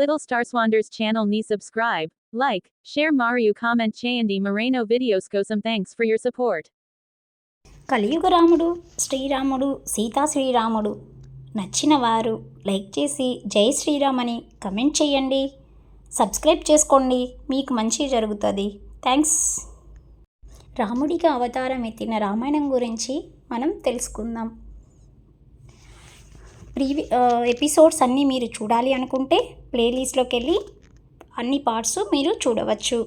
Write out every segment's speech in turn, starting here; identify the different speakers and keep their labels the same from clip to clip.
Speaker 1: Little Starswander's channel ni subscribe, like, share Mario comment చేయండి Moreno videos కోసం thanks for your support.
Speaker 2: కలియుగ రాముడు శ్రీరాముడు సీతా శ్రీరాముడు. నచ్చిన వారు లైక్ చేసి జై శ్రీరామ్ అని కమెంట్ చేయండి. సబ్స్క్రైబ్ చేసుకోండి మీకు మంచి జరుగుతుంది. థ్యాంక్స్ రాముడికి అవతారం ఎత్తిన రామాయణం గురించి మనం తెలుసుకుందాం. ప్రీవి ఎపిసోడ్స్ అన్నీ మీరు చూడాలి అనుకుంటే ప్లేలిస్ట్లోకి వెళ్ళి అన్ని పార్ట్స్ మీరు చూడవచ్చు.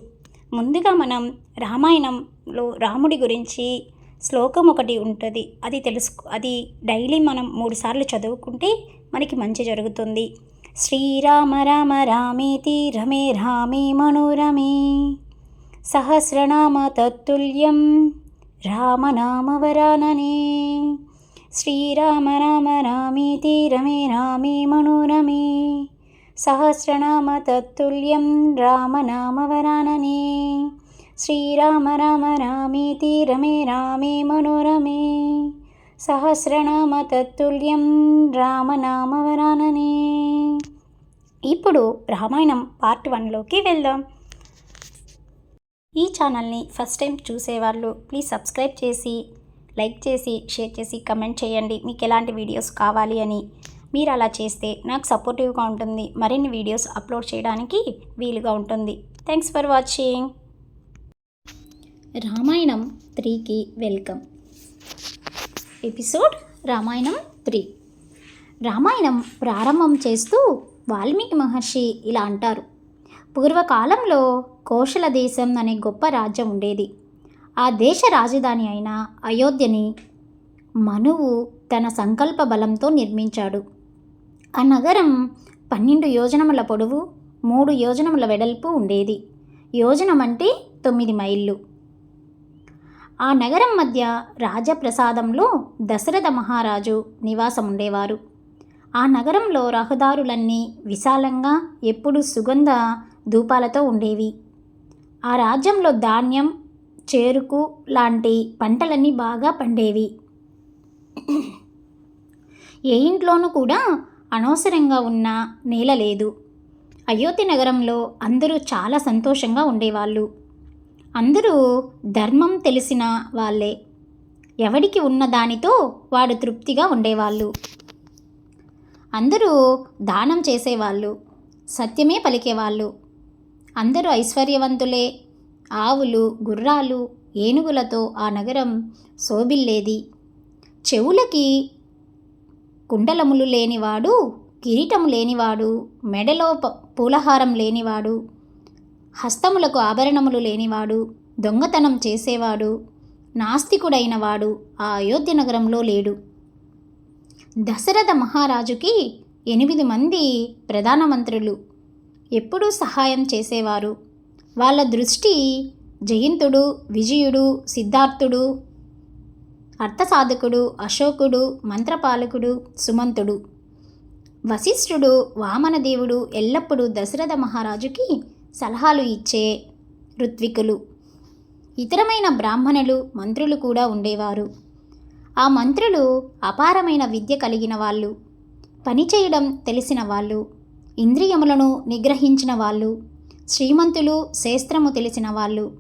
Speaker 2: ముందుగా మనం రామాయణంలో రాముడి గురించి శ్లోకం ఒకటి ఉంటుంది. అది తెలుసు అది డైలీ మనం మూడు సార్లు చదువుకుంటే మనకి మంచి జరుగుతుంది. శ్రీరామ రామ రామేతి రమే రామే మనోరమే. సహస్రనామ తత్తుల్యం రామనామవరాననే శ్రీరామ రామ రామేతి రమే రామే మనోరమే సహస్రనామ తత్తుల్యం రామనామవరాననే శ్రీరామ రామ రామేతి రమే రామే మనోరమే సహస్రనామ తత్తుల్యం రామనామవరాననే. ఇప్పుడు రామాయణం పార్ట్ వన్లోకి వెళ్దాం. ఈ ఛానల్ని ఫస్ట్ టైం చూసేవాళ్ళు ప్లీజ్ సబ్స్క్రైబ్ చేసి లైక్ చేసి షేర్ చేసి కమెంట్ చేయండి. మీకు ఎలాంటి వీడియోస్ కావాలి అని. మీరు అలా చేస్తే నాకు సపోర్టివ్గా ఉంటుంది. మరిన్ని వీడియోస్ అప్లోడ్ చేయడానికి వీలుగా ఉంటుంది. Thanks for watching. రామాయణం త్రీకి welcome. Episode Ramayanam three. Ramayanam ప్రారంభం చేస్తూ వాల్మీకి మహర్షి ఇలా అంటారు. పూర్వకాలంలో కోశల దేశం అనే గొప్ప రాజ్యం ఉండేది. ఆ దేశ రాజధాని అయిన అయోధ్యని మనువు తన సంకల్ప బలంతో నిర్మించాడు. ఆ నగరం పన్నెండు యోజనముల పొడవు మూడు యోజనముల వెడల్పు ఉండేది. యోజనం అంటే తొమ్మిది మైళ్ళు. ఆ నగరం మధ్య రాజప్రసాదంలో దశరథ మహారాజు నివాసం ఉండేవారు. ఆ నగరంలో రహదారులన్నీ విశాలంగా ఎప్పుడు సుగంధ ధూపాలతో ఉండేవి. ఆ రాజ్యంలో ధాన్యం చేరుకు లాంటి పంటలన్నీ బాగా పండేవి. ఏ ఇంట్లోనూ కూడా అనవసరంగా ఉన్న నేల లేదు. అయోధ్య నగరంలో అందరూ చాలా సంతోషంగా ఉండేవాళ్ళు. అందరూ ధర్మం తెలిసిన వాళ్ళే. ఎవడికి ఉన్న దానితో వాడు తృప్తిగా ఉండేవాళ్ళు. అందరూ దానం చేసేవాళ్ళు. సత్యమే పలికేవాళ్ళు. అందరూ ఐశ్వర్యవంతులే ఆవులు గుర్రాలు ఏనుగులతో ఆ నగరం శోభిల్లేది. చెవులకి కుండలములు లేనివాడు కిరీటము లేనివాడు మెడలో ప- పూలహారం లేనివాడు హస్తములకు ఆభరణములు లేనివాడు దొంగతనం చేసేవాడు నాస్తికుడైన వాడు ఆ అయోధ్య నగరంలో లేడు. దశరథ మహారాజుకి ఎనిమిది మంది ప్రధానమంత్రులు. ఎప్పుడూ సహాయం చేసేవారు. వాళ్ళ దృష్టి జయంతుడు విజయుడు సిద్ధార్థుడు అర్థసాధకుడు అశోకుడు మంత్రపాలకుడు సుమంతుడు. వశిష్ఠుడు వామనదేవుడు ఎల్లప్పుడూ దశరథ మహారాజుకి సలహాలు ఇచ్చే ఋత్వికులు. ఇతరమైన బ్రాహ్మణులు మంత్రులు కూడా ఉండేవారు. ఆ మంత్రులు అపారమైన విద్య కలిగిన వాళ్ళు. పనిచేయడం తెలిసిన వాళ్ళు. ఇంద్రియములను నిగ్రహించిన వాళ్ళు. శ్రీమంతులు శాస్త్రము తెలిసిన వాళ్ళు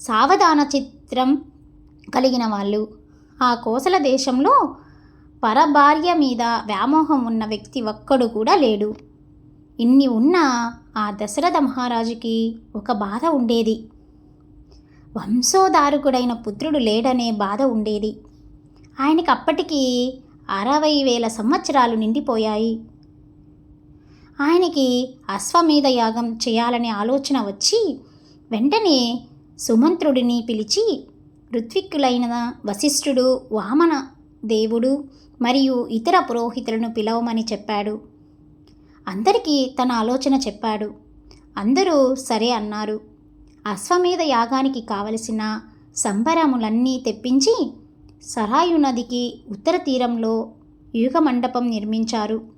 Speaker 2: సావధాన చిత్రం కలిగిన వాళ్ళు. ఆ కోసల దేశంలో పరభార్య మీద వ్యామోహం ఉన్న వ్యక్తి ఒక్కడు కూడా లేడు. ఇన్ని ఉన్న ఆ దశరథ మహారాజుకి ఒక బాధ ఉండేది. వంశోధారకుడైన పుత్రుడు లేడనే బాధ ఉండేది. ఆయనకి అప్పటికి అరవై వేల సంవత్సరాలు నిండిపోయాయి. ఆయనకి అశ్వమేధ యాగం చేయాలనే ఆలోచన వచ్చి వెంటనే సుమంత్రుడిని పిలిచి ఋత్విక్కులైన వశిష్ఠుడు వామన దేవుడు మరియు ఇతర పురోహితులను పిలవమని చెప్పాడు. అందరికీ తన ఆలోచన చెప్పాడు. అందరూ సరే అన్నారు. అశ్వమేధ యాగానికి కావలసిన సంబరములన్నీ తెప్పించి సరాయు నదికి ఉత్తర తీరంలో యుగ మండపం నిర్మించారు.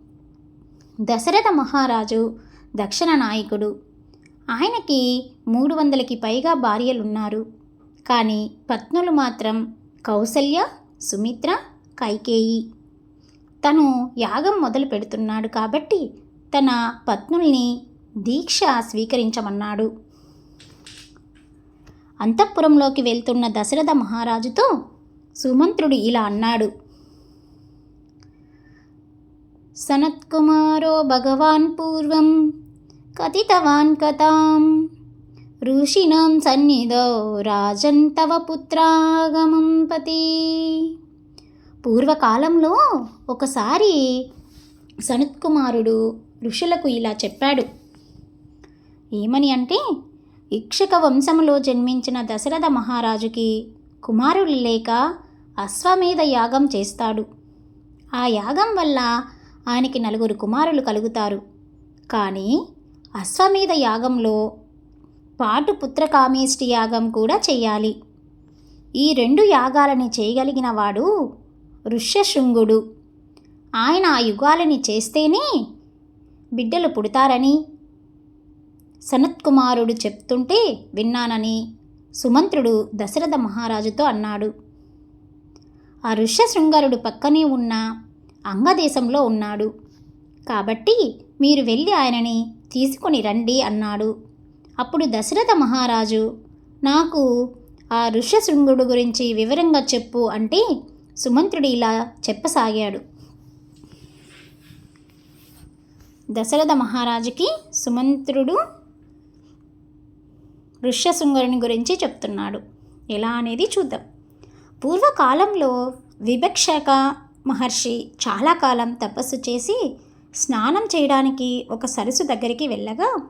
Speaker 2: దశరథ మహారాజు దక్షిణ నాయకుడు. ఆయనకి మూడు వందలకి పైగా భార్యలున్నారు. కానీ పత్నులు మాత్రం కౌసల్య సుమిత్ర కైకేయి. తను యాగం మొదలు పెడుతున్నాడు కాబట్టి తన పత్నుల్ని దీక్ష స్వీకరించమన్నాడు. అంతఃపురంలోకి వెళ్తున్న దశరథ మహారాజుతో సుమంత్రుడు ఇలా అన్నాడు. సనత్కుమారో భగవాన్ పూర్వం కథితవాన్ కథాం. ఋషిణాం సన్నిధో రాజన్ తవ పుత్రాగమం పతి. పూర్వకాలంలో ఒకసారి సనత్కుమారుడు ఋషులకు ఇలా చెప్పాడు. ఏమని అంటే ఇక్షక వంశములో జన్మించిన దశరథ మహారాజుకి కుమారులు లేక అశ్వమేధ యాగం చేస్తాడు. ఆ యాగం వల్ల ఆయనకి నలుగురు కుమారులు కలుగుతారు. కానీ అశ్వమేధ యాగంలో పాటు పుత్రకామేష్టి యాగం కూడా చేయాలి. ఈ రెండు యాగాలని చేయగలిగిన వాడు ఋష్యశృంగుడు. ఆయన ఆ యుగాలని చేస్తేనే బిడ్డలు పుడతారని సనత్కుమారుడు చెప్తుంటే విన్నానని సుమంత్రుడు దశరథ మహారాజుతో అన్నాడు. ఆ ఋష్యశృంగరుడు పక్కనే ఉన్న అంగదేశంలో ఉన్నాడు. కాబట్టి మీరు వెళ్ళి ఆయనని తీసుకొని రండి అన్నాడు. అప్పుడు దశరథ మహారాజు నాకు ఆ ఋష్యశృంగుడు గురించి వివరంగా చెప్పు అంటే సుమంత్రుడు ఇలా చెప్పసాగాడు. దశరథ మహారాజుకి సుమంత్రుడు ఋష్యశృంగుని గురించి చెప్తున్నాడు. ఎలా అనేది చూద్దాం. పూర్వకాలంలో విభక్షక మహర్షి చాలా కాలం తపస్సు చేసి స్నానం చేయడానికి ఒక సరస్సు దగ్గరికి వెళ్ళగా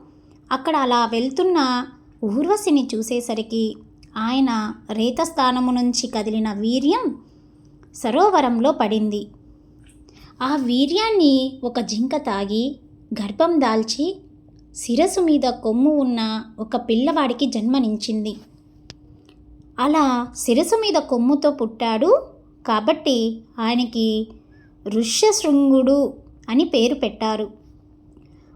Speaker 2: అక్కడ అలా వెళ్తున్న ఊర్వశిని చూసేసరికి ఆయన రేతస్థానము నుంచి కదిలిన వీర్యం సరోవరంలో పడింది. ఆ వీర్యాన్ని ఒక జింక తాగి గర్భం దాల్చి శిరస్సు మీద కొమ్ము ఉన్న ఒక పిల్లవాడికి జన్మనించింది. అలా శిరస్సు మీద కొమ్ముతో పుట్టాడు కాబట్టి ఆయనకి ఋష్యశృంగుడు అని పేరు పెట్టారు.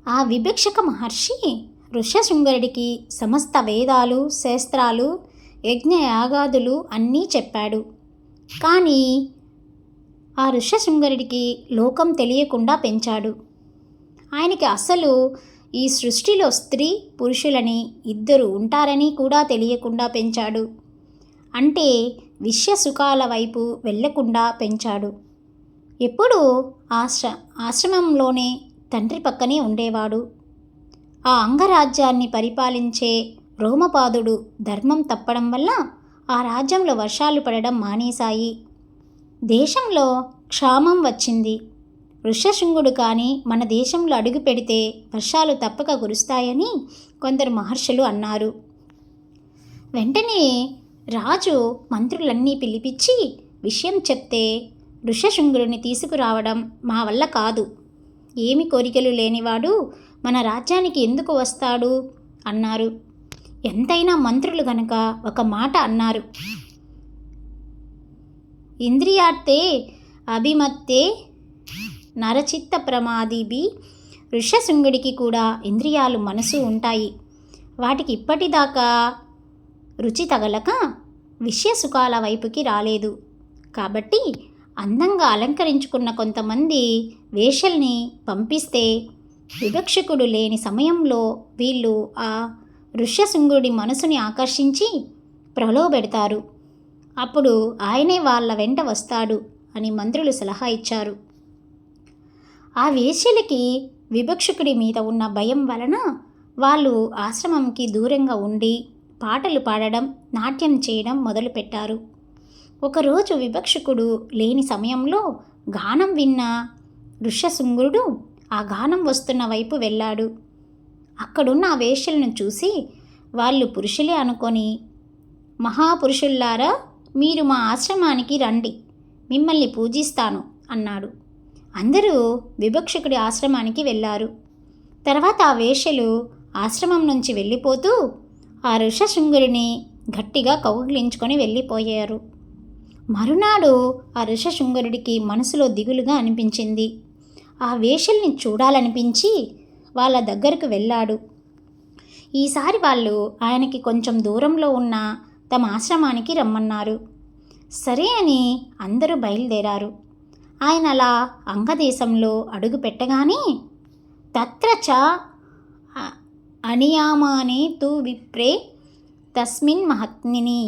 Speaker 2: ఆ విభక్షక మహర్షి ఋష్యశృంగరుడికి సమస్త వేదాలు శాస్త్రాలు యజ్ఞయాగాదులు అన్నీ చెప్పాడు. కానీ ఆ ఋష్యశృంగరుడికి లోకం తెలియకుండా పెంచాడు. ఆయనకి అసలు ఈ సృష్టిలో స్త్రీ పురుషులని ఇద్దరు ఉంటారని కూడా తెలియకుండా పెంచాడు. అంటే విషయ సుఖాల వైపు వెళ్ళకుండా పెంచాడు. ఎప్పుడూ ఆశ్ర ఆశ్రమంలోనే తండ్రి పక్కనే ఉండేవాడు. ఆ అంగరాజ్యాన్ని పరిపాలించే రోమపాదుడు ధర్మం తప్పడం వల్ల ఆ రాజ్యంలో వర్షాలు పడడం మానేశాయి. దేశంలో క్షామం వచ్చింది. ఋష్యశృంగుడు కానీ మన దేశంలో అడుగు పెడితే వర్షాలు తప్పక కురుస్తాయని కొందరు మహర్షులు అన్నారు. వెంటనే రాజు మంత్రులన్నీ పిలిపించి విషయం చెప్తే ఋషశృంగుడిని తీసుకురావడం మా వల్ల కాదు. ఏమి కోరికలు లేనివాడు మన రాజ్యానికి ఎందుకు వస్తాడు? అన్నారు. ఎంతైనా మంత్రులు గనక ఒక మాట అన్నారు. ఇంద్రియార్తే అభిమత్తే నరచిత్త ప్రమాదిబి ఋషశృంగుడికి కూడా ఇంద్రియాలు మనసు ఉంటాయి. వాటికి ఇప్పటిదాకా రుచి తగలక విషయ సుఖాల వైపుకి రాలేదు. కాబట్టి అందంగా అలంకరించుకున్న కొంతమంది వేషల్ని పంపిస్తే వివక్షకుడు లేని సమయంలో వీళ్ళు ఆ ఋష్యశృంగుడి మనసుని ఆకర్షించి ప్రలోబెడతారు అప్పుడు ఆయనే వాళ్ళ వెంట వస్తాడు అని మంత్రులు సలహా ఇచ్చారు. ఆ వేశ్యలకి విభక్షకుడి మీద ఉన్న భయం వలన వాళ్ళు ఆశ్రమంకి దూరంగా ఉండి పాటలు పాడడం నాట్యం చేయడం మొదలుపెట్టారు. ఒకరోజు విభక్షకుడు లేని సమయంలో గానం విన్న ఋష్యశృంగుడు ఆ గానం వస్తున్న వైపు వెళ్ళాడు. అక్కడున్న ఆ వేశ్యలను చూసి వాళ్ళు పురుషులే అనుకొని మహాపురుషుల్లారా మీరు మా ఆశ్రమానికి రండి మిమ్మల్ని పూజిస్తాను అన్నాడు. అందరూ విభక్షకుడి ఆశ్రమానికి వెళ్ళారు. తర్వాత ఆ వేషలు ఆశ్రమం నుంచి వెళ్ళిపోతూ ఆ ఋషశృంగుడిని గట్టిగా కౌగిలించుకొని వెళ్ళిపోయారు. మరునాడు ఆ ఋషశృంగరుడికి మనసులో దిగులుగా అనిపించింది. ఆ వేషల్ని చూడాలనిపించి వాళ్ళ దగ్గరకు వెళ్ళాడు. ఈసారి వాళ్ళు ఆయనకి కొంచెం దూరంలో ఉన్న తమ ఆశ్రమానికి రమ్మన్నారు. సరే అని అందరూ బయలుదేరారు. ఆయన అలా అంగదేశంలో అడుగు పెట్టగానే తత్రచ అనియామానే తు విప్రే తస్మిన్ మహత్నిని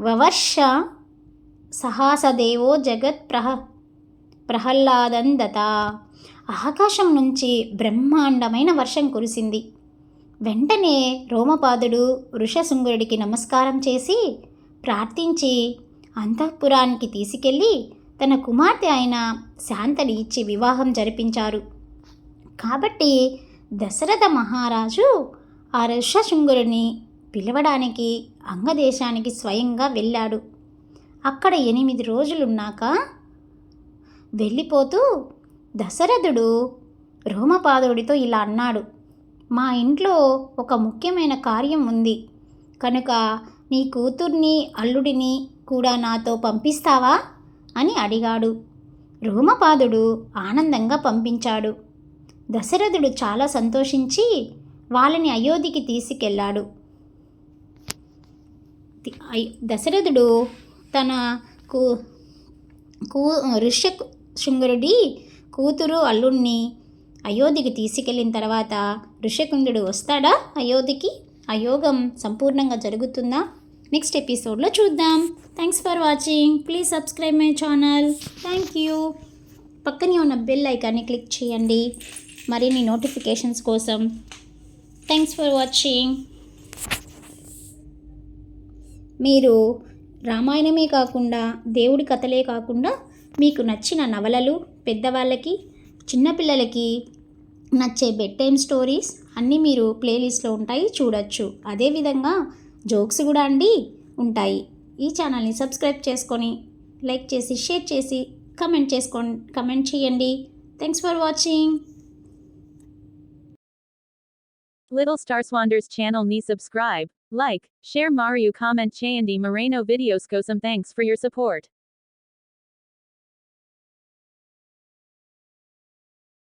Speaker 2: వవర్ష సహాసదేవో జగత్ ప్రహ ప్రహ్లాదందత ఆకాశం నుంచి బ్రహ్మాండమైన వర్షం కురిసింది. వెంటనే రోమపాదుడు వృషశృంగుడికి నమస్కారం చేసి ప్రార్థించి అంతఃపురానికి తీసుకెళ్ళి తన కుమార్తె అయిన శాంతని ఇచ్చి వివాహం జరిపించారు. కాబట్టి దశరథ మహారాజు ఆ ఋషశృంగుడిని పిలవడానికి అంగదేశానికి స్వయంగా వెళ్ళాడు. అక్కడ ఎనిమిది రోజులున్నాక వెళ్ళిపోతూ దశరథుడు రోమపాదుడితో ఇలా అన్నాడు మా ఇంట్లో ఒక ముఖ్యమైన కార్యం ఉంది. కనుక నీ కూతుర్ని అల్లుడిని కూడా నాతో పంపిస్తావా? అని అడిగాడు. రోమపాదుడు ఆనందంగా పంపించాడు. దశరథుడు చాలా సంతోషించి వాళ్ళని అయోధ్యకి తీసుకెళ్ళాడు. దశరథుడు తన కూ కూ ఋష్య శృంగురుడి కూతురు అల్లుణ్ణి అయోధ్యకి తీసుకెళ్ళిన తర్వాత ఋషకుందుడు వస్తాడా అయోధ్యకి? ఆ యోగం సంపూర్ణంగా జరుగుతుందా? నెక్స్ట్ ఎపిసోడ్లో చూద్దాం. Thanks for watching please subscribe my channel thank you పక్కనే ఉన్న బెల్ ఐకాన్ని క్లిక్ చేయండి. మరిన్ని నోటిఫికేషన్స్ కోసం. థ్యాంక్స్ ఫర్ వాచింగ్ మీరు రామాయణమే కాకుండా దేవుడి కథలే కాకుండా మీకు నచ్చిన నవలలు పెద్దవాళ్ళకి చిన్నపిల్లలకి నచ్చే బెడ్ టైమ్ స్టోరీస్ అన్నీ మీరు ప్లేలిస్ట్లో ఉంటాయి చూడొచ్చు. అదేవిధంగా జోక్స్ కూడా అండి ఉంటాయి. ఈ ఛానల్ని సబ్స్క్రైబ్ చేసుకొని లైక్ చేసి షేర్ చేసి కమెంట్ చేసుకోండి కమెంట్ చేయండి. Thanks for watching
Speaker 1: Little Star Swanders channel ni subscribe, like, share Mario comment Chayandi Moreno videos go some thanks for your support.